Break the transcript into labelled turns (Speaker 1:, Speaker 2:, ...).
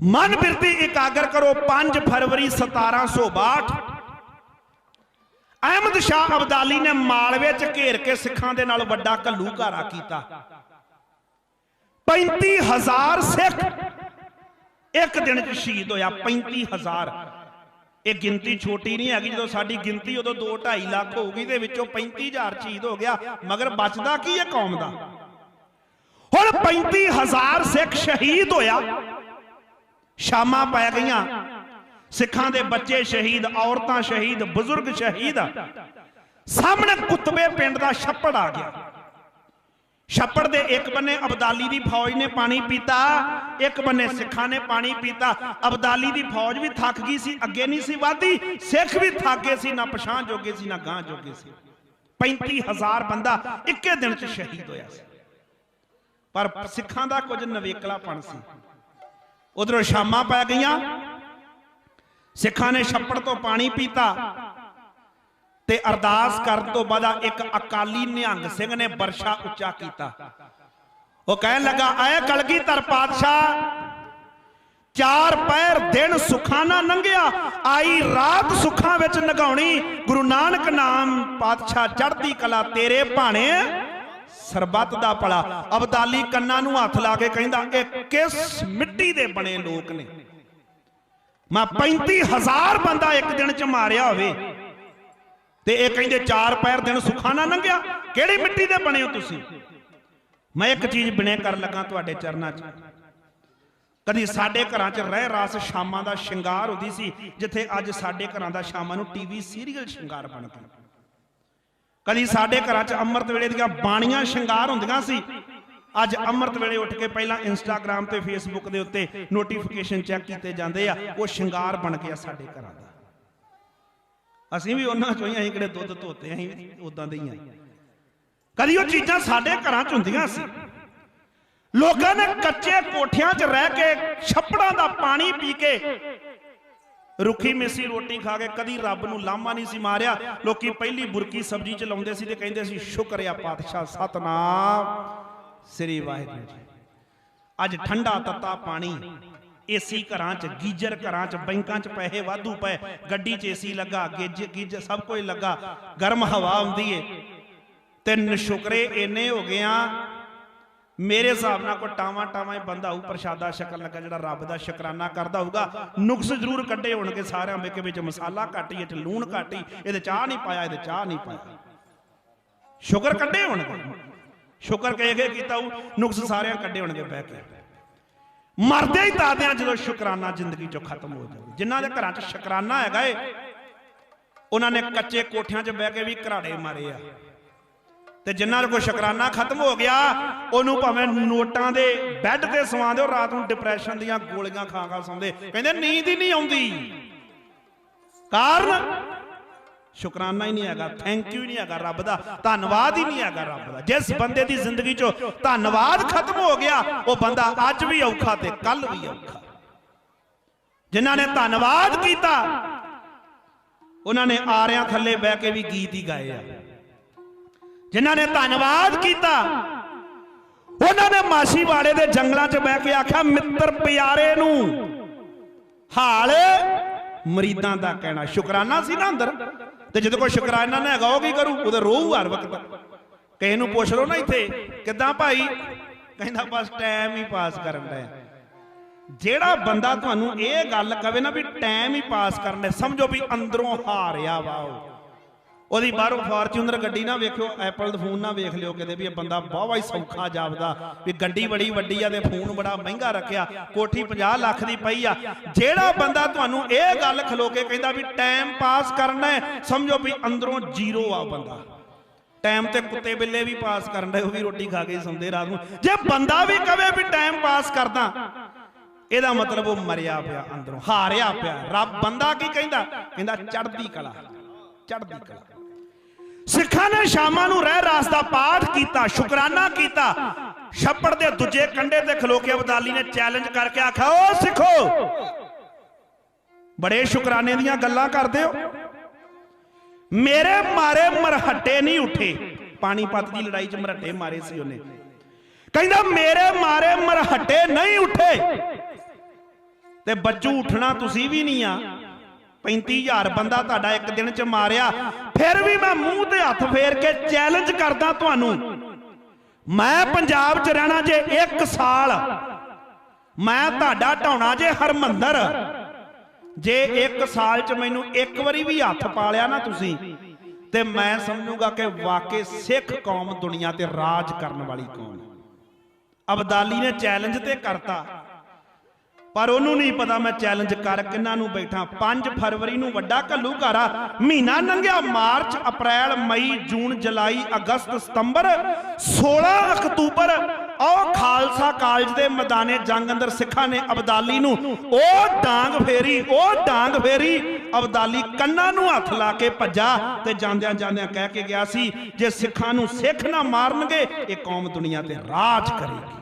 Speaker 1: ਮਨ ਬਿਰਤੀ ਇਕਾਗਰ ਕਰੋ 5 ਫਰਵਰੀ 1762 ਅਹਿਮਦ ਸ਼ਾਹ ਅਬਦਾਲੀ ਨੇ ਮਾਲਵੇ ਚ ਘੇਰ ਕੇ ਸਿੱਖਾਂ ਦੇ ਨਾਲ ਵੱਡਾ ਘੱਲੂਘਾਰਾ ਕੀਤਾ। 35000 ਸਿੱਖ ਇੱਕ ਦਿਨ ਚ ਸ਼ਹੀਦ ਹੋਇਆ 35000 ਇਹ ਗਿਣਤੀ ਛੋਟੀ ਨਹੀਂ ਹੈਗੀ, ਜਦੋਂ ਸਾਡੀ ਗਿਣਤੀ ਉਦੋਂ 2 2.5 ਲੱਖ ਹੋਊਗੀ ਤੇ ਵਿੱਚੋਂ 35000 ਸ਼ਹੀਦ ਹੋ ਗਿਆ, ਮਗਰ ਬਚਦਾ ਕੀ ਹੈ ਕੌਮ ਦਾ? ਹੁਣ 35000 ਸਿੱਖ ਸ਼ਹੀਦ ਹੋਇਆ। ਸ਼ਾਮਾਂ ਪੈ ਗਈਆਂ। ਸਿੱਖਾਂ ਦੇ ਬੱਚੇ ਸ਼ਹੀਦ, ਔਰਤਾਂ ਸ਼ਹੀਦ, ਬਜ਼ੁਰਗ ਸ਼ਹੀਦ। ਸਾਹਮਣੇ ਕੁਤਬੇ ਪਿੰਡ ਦਾ ਛੱਪੜ ਆ ਗਿਆ। ਛੱਪੜ ਦੇ ਇੱਕ ਬੰਨੇ ਅਬਦਾਲੀ ਦੀ ਫੌਜ ਨੇ ਪਾਣੀ ਪੀਤਾ, ਇੱਕ ਬੰਨੇ ਸਿੱਖਾਂ ਨੇ ਪਾਣੀ ਪੀਤਾ। ਅਬਦਾਲੀ ਦੀ ਫੌਜ ਵੀ ਥੱਕ ਗਈ ਸੀ, ਅੱਗੇ ਨਹੀਂ ਸੀ ਵਧਦੀ। ਸਿੱਖ ਵੀ ਥੱਕ ਗਏ ਸੀ, ਨਾ ਪਛਾਣ ਜੋਗੇ ਸੀ, ਨਾ ਗਾਂ ਜੋਗੇ ਸੀ। 35000 ਬੰਦਾ ਇੱਕੇ ਦਿਨ ਚ ਸ਼ਹੀਦ ਹੋਇਆ ਸੀ। ਪਰ ਸਿੱਖਾਂ ਦਾ ਕੁਝ ਨਵੇਕਲਾਪਣ ਸੀ। ਉਧਰੋਂ ਸ਼ਾਮਾਂ ਪੈ ਗਈਆਂ। ਸਿੱਖਾਂ ਨੇ ਛੱਪੜ ਤੋਂ ਪਾਣੀ ਪੀਤਾ ਤੇ ਅਰਦਾਸ ਕਰਨ ਤੋਂ ਬਾਅਦ ਇੱਕ ਅਕਾਲੀ ਨਿਹੰਗ ਸਿੰਘ ਨੇ ਵਰਸ਼ਾ ਉੱਚਾ ਕੀਤਾ। ਉਹ ਕਹਿਣ ਲੱਗਾ ਐ ਕਲਗੀਧਰ ਪਾਤਸ਼ਾਹ, ਚਾਰ ਪੈਰ ਦਿਨ ਸੁਖਾਂ ਨਾ ਲੰਘਿਆ, ਆਈ ਰਾਤ ਸੁਖਾਂ ਵਿੱਚ ਨਗਾਉਣੀ, ਗੁਰੂ ਨਾਨਕ ਨਾਮ ਪਾਤਸ਼ਾਹ ਚੜ੍ਹਦੀ ਕਲਾ ਤੇਰੇ ਭਾਣੇ। ਸਰਬੱਤ ਦਾ ਭਲਾ। ਅਬਦਾਲੀ ਕੰਨਾਂ ਨੂੰ ਹੱਥ ਲਾ ਕੇ ਕਹਿੰਦਾ, ਇਹ ਕਿਸ ਮਿੱਟੀ ਦੇ ਬਣੇ ਲੋਕ ਨੇ? ਮੈਂ 35000 ਬੰਦਾ ਇੱਕ ਦਿਨ ਚ ਮਾਰਿਆ ਹੋਵੇ। ਤੇ ਇਹ ਕਹਿੰਦੇ, ਚਾਰ ਪੈਰ ਦਿਨ ਸੁਖਾ ਨਾ ਲੰਘਿਆ। ਕਿਹੜੀ ਮਿੱਟੀ ਦੇ ਬਣੇ ਹੋ ਤੁਸੀਂ? ਮੈਂ ਇੱਕ ਚੀਜ਼ ਬਿਨੇ ਕਰ ਲੱਗਾ ਤੁਹਾਡੇ ਚਰਨਾਂ 'ਚ। ਕਦੀ ਸਾਡੇ ਘਰਾਂ 'ਚ ਰਹਿ ਰਾਸ ਸ਼ਾਮਾਂ ਦਾ ਸ਼ਿੰਗਾਰ ਹੁੰਦੀ ਸੀ, ਜਿੱਥੇ ਅੱਜ ਸਾਡੇ ਘਰਾਂ ਦਾ ਸ਼ਾਮਾਂ ਨੂੰ ਟੀਵੀ ਸੀਰੀਅਲ ਸ਼ਿੰਗਾਰ ਬਣ ਗਿਆ। ਕਦੀ ਸਾਡੇ ਘਰਾਂ 'ਚ ਅੰਮ੍ਰਿਤ ਵੇਲੇ ਦੀਆਂ ਬਾਣੀਆਂ, ਸ਼ਿੰਗਾਰ ਹੁੰਦੀਆਂ ਸੀ। ਅੱਜ ਅੰਮ੍ਰਿਤ ਵੇਲੇ ਉੱਠ ਕੇ ਪਹਿਲਾਂ ਇੰਸਟਾਗ੍ਰam ਤੇ ਫੇਸਬੁੱਕ ਦੇ ਉੱਤੇ ਨੋਟੀਫਿਕੇਸ਼ਨ ਚੈੱਕ ਕੀਤੇ ਜਾਂਦੇ ਆ। ਉਹ ਸ਼ਿੰਗਾਰ ਬਣ ਗਿਆ ਸਾਡੇ ਘਰਾਂ ਦਾ। ਅਸੀਂ ਵੀ ਉਹਨਾਂ ਚੋਂ ਹੀ ਅਸੀਂ ਕਿਹੜੇ ਦੁੱਧ ਧੋਤੇ, ਅਸੀਂ ਵੀ ਉਦਾਂ ਦੇ ਹੀ ਆ। ਕਦੀ ਉਹ ਚੀਜ਼ਾਂ ਸਾਡੇ ਘਰਾਂ 'ਚ ਹੁੰਦੀਆਂ ਸੀ। ਲੋਕਾਂ ਨੇ ਕੱਚੇ ਕੋਠਿਆਂ 'ਚ ਰਹਿ ਕੇ ਛੱਪੜਾਂ ਦਾ ਪਾਣੀ ਪੀ ਕੇ ਰੁੱਖੀ ਮਿੱਸੀ ਰੋਟੀ ਖਾ ਕੇ ਕਦੀ ਰੱਬ ਨੂੰ ਲਾਮਾ ਨਹੀਂ ਸੀ ਮਾਰਿਆ। ਲੋਕੀ ਪਹਿਲੀ ਬੁਰਕੀ ਸਬਜ਼ੀ ਚ ਲਾਉਂਦੇ ਸੀ ਤੇ ਕਹਿੰਦੇ ਸੀ, ਸ਼ੁਕਰ ਆ ਪਾਤਸ਼ਾਹ, ਸਤਨਾਮ ਸ੍ਰੀ ਵਾਹਿਗੁਰੂ ਜੀ। ਅੱਜ ਠੰਡਾ ਤੱਤਾ ਪਾਣੀ, ਏਸੀ ਘਰਾਂ 'ਚ, ਗੀਜਰ ਘਰਾਂ 'ਚ, ਬੈਂਕਾਂ 'ਚ ਪੈਸੇ ਵਾਧੂ ਪਏ, ਗੱਡੀ 'ਚ ਏਸੀ ਲੱਗਾ, ਗਿੱਜ ਗਿੱਜ ਸਭ ਕੁਝ ਲੱਗਾ, ਗਰਮ ਹਵਾ ਆਉਂਦੀ ਏ। ਤੇ ਨਸ਼ੁਕਰੇ ਇੰਨੇ ਹੋ ਗਏ ਆ ਮੇਰੇ ਹਿਸਾਬ ਨਾਲ ਕੋਈ ਟਾਵਾਂ ਟਾਵਾਂ ਹੀ ਬੰਦਾ ਹੋਊ, ਪ੍ਰਸ਼ਾਦਾ ਸ਼ਕਲ ਲੱਗਾ ਜਿਹੜਾ ਰੱਬ ਦਾ ਸ਼ੁਕਰਾਨਾ ਕਰਦਾ ਹੋਊਗਾ, ਨੁਕਸ ਜ਼ਰੂਰ ਕੱਢੇ ਹੋਣਗੇ ਸਾਰਿਆਂ ਵਿੱਚ ਵਿੱਚ ਮਸਾਲਾ ਘੱਟ ਹੀ ਇਹ 'ਚ ਲੂਣ ਘੱਟ ਹੀ, ਇਹਦੇ ਚਾਹ ਨਹੀਂ ਪਾਇਆ, ਇਹਦੇ ਚਾਹ ਨਹੀਂ ਪਾਇਆ। ਸ਼ੁਕਰ ਕੱਢੇ ਹੋਣਗੇ। ਸ਼ੁਕਰ ਕਹਿ ਕੇ ਕੀਤਾ ਉਹ ਨੁਕਸ ਸਾਰਿਆਂ ਕੱਢੇ ਹੋਣਗੇ ਬਹਿ ਕੇ। ਮਰਦੇ ਹੀ ਦਾਦਿਆਂ ਜਦੋਂ ਸ਼ੁਕਰਾਨਾ ਜ਼ਿੰਦਗੀ ਚੋਂ ਖਤਮ ਹੋ ਜਾਵੇ। ਜਿਨ੍ਹਾਂ ਦੇ ਘਰਾਂ 'ਚ ਸ਼ੁਕਰਾਨਾ ਹੈਗਾ ਏ, ਉਹਨਾਂ ਨੇ ਕੱਚੇ ਕੋਠਿਆਂ 'ਚ ਬਹਿ ਕੇ ਵੀ ਘਰਾੜੇ ਮਾਰੇ ਆ। ਤੇ ਜਿਨ੍ਹਾਂ ਦਾ ਕੋਈ ਸ਼ੁਕਰਾਨਾ ਖਤਮ ਹੋ ਗਿਆ, ਉਹਨੂੰ ਭਾਵੇਂ ਨੋਟਾਂ ਦੇ ਬੈੱਡ ਤੇ ਸਵਾਉਂਦੇ ਹੋ ਰਾਤ ਨੂੰ ਡਿਪਰੈਸ਼ਨ ਦੀਆਂ ਗੋਲੀਆਂ ਖਾ ਖਾ ਸੌਂਦੇ। ਕਹਿੰਦੇ ਨੀਂਦ ਹੀ ਨਹੀਂ ਆਉਂਦੀ। ਕਾਰਨ? ਸ਼ੁਕਰਾਨਾ ਹੀ ਨਹੀਂ ਹੈਗਾ ਥੈਂਕ ਯੂ ਨਹੀਂ ਹੈਗਾ ਰੱਬ ਦਾ, ਧੰਨਵਾਦ ਹੀ ਨਹੀਂ ਹੈਗਾ ਰੱਬ ਦਾ। ਜਿਸ ਬੰਦੇ ਦੀ ਜ਼ਿੰਦਗੀ 'ਚੋਂ ਧੰਨਵਾਦ ਖਤਮ ਹੋ ਗਿਆ, ਉਹ ਬੰਦਾ ਅੱਜ ਵੀ ਔਖਾ ਤੇ ਕੱਲ ਵੀ ਔਖਾ। ਜਿਨ੍ਹਾਂ ਨੇ ਧੰਨਵਾਦ ਕੀਤਾ, ਉਹਨਾਂ ਨੇ ਆਰਿਆਂ ਥੱਲੇ ਬਹਿ ਕੇ ਵੀ ਗੀਤ ਹੀ ਗਾਏ ਆ। ਜਿਨ੍ਹਾਂ ਨੇ ਧੰਨਵਾਦ ਕੀਤਾ। ਉਹਨਾਂ ਨੇ ਮਾਸ਼ੀਵਾੜੇ ਦੇ ਜੰਗਲਾਂ 'ਚ ਬਹਿ ਕੇ ਆਖਿਆ, ਮਿੱਤਰ ਪਿਆਰੇ ਨੂੰ ਹਾਲ ਮਰੀਦਾਂ ਦਾ ਕਹਿਣਾ। ਸ਼ੁਕਰਾਨਾ ਸੀ ਨਾ ਅੰਦਰ। ਤੇ ਜਦੋਂ ਕੋਈ ਸ਼ੁਕਰਾਨਾ ਨਾ ਹੈਗਾ, ਉਹ ਕੀ ਕਰੂ? ਉਹਦੇ ਰੋਹ ਹਰ ਵਕਤ। ਕਿਸੇ ਨੂੰ ਪੁੱਛ ਲਓ ਨਾ ਇੱਥੇ, ਕਿੱਦਾਂ ਭਾਈ? ਕਹਿੰਦਾ, ਬਸ ਟਾਈਮ ਹੀ ਪਾਸ ਕਰਨ ਦਾ ਜਿਹੜਾ ਬੰਦਾ ਤੁਹਾਨੂੰ ਇਹ ਗੱਲ ਕਵੇ ਨਾ ਵੀ ਟਾਈਮ ਹੀ ਪਾਸ ਕਰਨ ਦਾ ਸਮਝੋ ਵੀ ਅੰਦਰੋਂ ਹਾਰਿਆ ਵਾ ਉਹ। ਉਹਦੀ ਬਾਹਰੋਂ ਫਾਰਚੂਨਰ ਗੱਡੀ ਨਾ ਵੇਖਿਓ ਐਪਲ ਦਾ ਫੋਨ ਨਾ ਵੇਖ ਲਿਓ ਕਿਤੇ ਵੀ ਇਹ ਬੰਦਾ ਬਹੁਤ ਹੀ ਸੌਖਾ ਜਾਪਦਾ। ਵੀ ਗੱਡੀ ਬੜੀ ਵੱਡੀ ਆ ਤੇ ਫੋਨ ਬੜਾ ਮਹਿੰਗਾ ਰੱਖਿਆ, ਕੋਠੀ 50 ਲੱਖ ਦੀ ਪਈ ਆ। ਜਿਹੜਾ ਬੰਦਾ ਤੁਹਾਨੂੰ ਇਹ ਗੱਲ ਖਲੋ ਕੇ ਕਹਿੰਦਾ ਵੀ ਟਾਈਮ ਪਾਸ ਕਰਨਾ ਸਮਝੋ ਵੀ ਅੰਦਰੋਂ ਜ਼ੀਰੋ ਆ ਬੰਦਾ। ਟਾਈਮ ਤੇ ਕੁੱਤੇ ਬਿੱਲੇ ਵੀ ਪਾਸ ਕਰਨ ਦੇ ਉਹ ਵੀ ਰੋਟੀ ਖਾ ਕੇ ਹੀ ਸੌਂਦੇ ਰਾਤ ਨੂੰ। ਜੇ ਬੰਦਾ ਵੀ ਕਵੇ ਵੀ ਟਾਈਮ ਪਾਸ ਕਰਦਾ, ਇਹਦਾ ਮਤਲਬ ਉਹ ਮਰਿਆ ਪਿਆ ਅੰਦਰੋਂ, ਹਾਰਿਆ ਪਿਆ। ਰੱਬ ਬੰਦਾ ਕੀ ਕਹਿੰਦਾ? ਕਹਿੰਦਾ ਚੜ੍ਹਦੀ ਕਲਾ ਚੜ੍ਹਦੀ ਕਲਾ। ਸਿੱਖਾਂ ਨੇ ਸ਼ਾਮਾਂ ਨੂੰ ਰਹਿ ਰਾਸ ਦਾ ਪਾਠ ਕੀਤਾ, ਸ਼ੁਕਰਾਨਾ ਕੀਤਾ। ਛੱਪੜ ਦੇ ਦੂਜੇ ਕੰਡੇ ਤੇ ਖਲੋ ਕੇ ਅਬਦਾਲੀ ਨੇ ਚੈਲੰਜ ਕਰਕੇ ਆਖਿਆ, ਓ ਸਿੱਖੋ! ਬੜੇ ਸ਼ੁਕਰਾਨੇ ਦੀਆਂ ਗੱਲਾਂ ਕਰਦੇ ਹੋ। ਮੇਰੇ ਮਾਰੇ ਮਰਹੱਟੇ ਨਹੀਂ ਉੱਠੇ। ਪਾਣੀਪਤ ਦੀ ਲੜਾਈ 'ਚ ਮਰਹੱਟੇ ਮਾਰੇ ਸੀ ਉਹਨੇ। ਕਹਿੰਦਾ, ਮੇਰੇ ਮਾਰੇ ਮਰਹੱਟੇ ਨਹੀਂ ਉੱਠੇ। ਤੇ ਬੱਚੂ ਉੱਠਣਾ ਤੁਸੀਂ ਵੀ ਨਹੀਂ ਆ। 35000 ਬੰਦਾ ਤੁਹਾਡਾ ਇੱਕ ਦਿਨ ਚ ਮਾਰਿਆ, ਫਿਰ ਵੀ ਮੈਂ ਮੂੰਹ ਤੇ ਹੱਥ ਫੇਰ ਕੇ ਚੈਲੰਜ ਕਰਦਾ ਤੁਹਾਨੂੰ। ਮੈਂ ਪੰਜਾਬ ਚ ਰਹਿਣਾ ਜੇ 1 ਸਾਲ, ਮੈਂ ਤੁਹਾਡਾ ਢਾਉਣਾ ਜੇ ਹਰਮੰਦਰ। ਜੇ 1 ਸਾਲ ਚ ਮੈਨੂੰ ਇੱਕ ਵਾਰੀ ਵੀ ਹੱਥ ਪਾ ਲਿਆ ਨਾ ਤੁਸੀਂ, ਤੇ ਮੈਂ ਸਮਝੂਗਾ ਕਿ ਵਾਕਈ ਸਿੱਖ ਕੌਮ ਦੁਨੀਆ ਤੇ ਰਾਜ ਕਰਨ ਵਾਲੀ ਕੌਮ ਹੈ। ਅਬਦਾਲੀ ਨੇ ਚੈਲੰਜ ਤੇ ਕਰਤਾ। ਪਰ ਉਹਨੂੰ ਨਹੀਂ ਪਤਾ ਮੈਂ ਚੈਲੰਜ ਕਰ ਕਿੰਨਾ ਨੂੰ ਬੈਠਾ। 5 ਫਰਵਰੀ ਨੂੰ ਵੱਡਾ ਘੱਲੂ ਘਾਰਾ ਮਹੀਨਾ ਲੰਘਿਆ, ਮਾਰਚ, ਅਪ੍ਰੈਲ, ਮਈ, ਜੂਨ, ਜੁਲਾਈ, ਅਗਸਤ, ਸਤੰਬਰ 16 ਅਕਤੂਬਰ। ਉਹ ਖਾਲਸਾ ਕਾਲਜ ਦੇ ਮੈਦਾਨੇ ਜੰਗ ਅੰਦਰ ਸਿੱਖਾਂ ਨੇ ਅਬਦਾਲੀ ਨੂੰ। ਉਹ ਡਾਂਗ ਫੇਰੀ, ਉਹ ਡਾਂਗ ਫੇਰੀ। ਅਬਦਾਲੀ ਕੰਨਾਂ ਨੂੰ ਹੱਥ ਲਾ ਕੇ ਭੱਜਾ ਤੇ ਜਾਂਦਿਆਂ ਜਾਂਦਿਆਂ ਕਹਿ ਕੇ ਗਿਆ ਸੀ, ਜੇ ਸਿੱਖਾਂ ਨੂੰ ਸਿੱਖ ਨਾ ਮਾਰਨਗੇ, ਇਹ ਕੌਮ ਦੁਨੀਆ ਤੇ ਰਾਜ ਕਰੇਗੀ।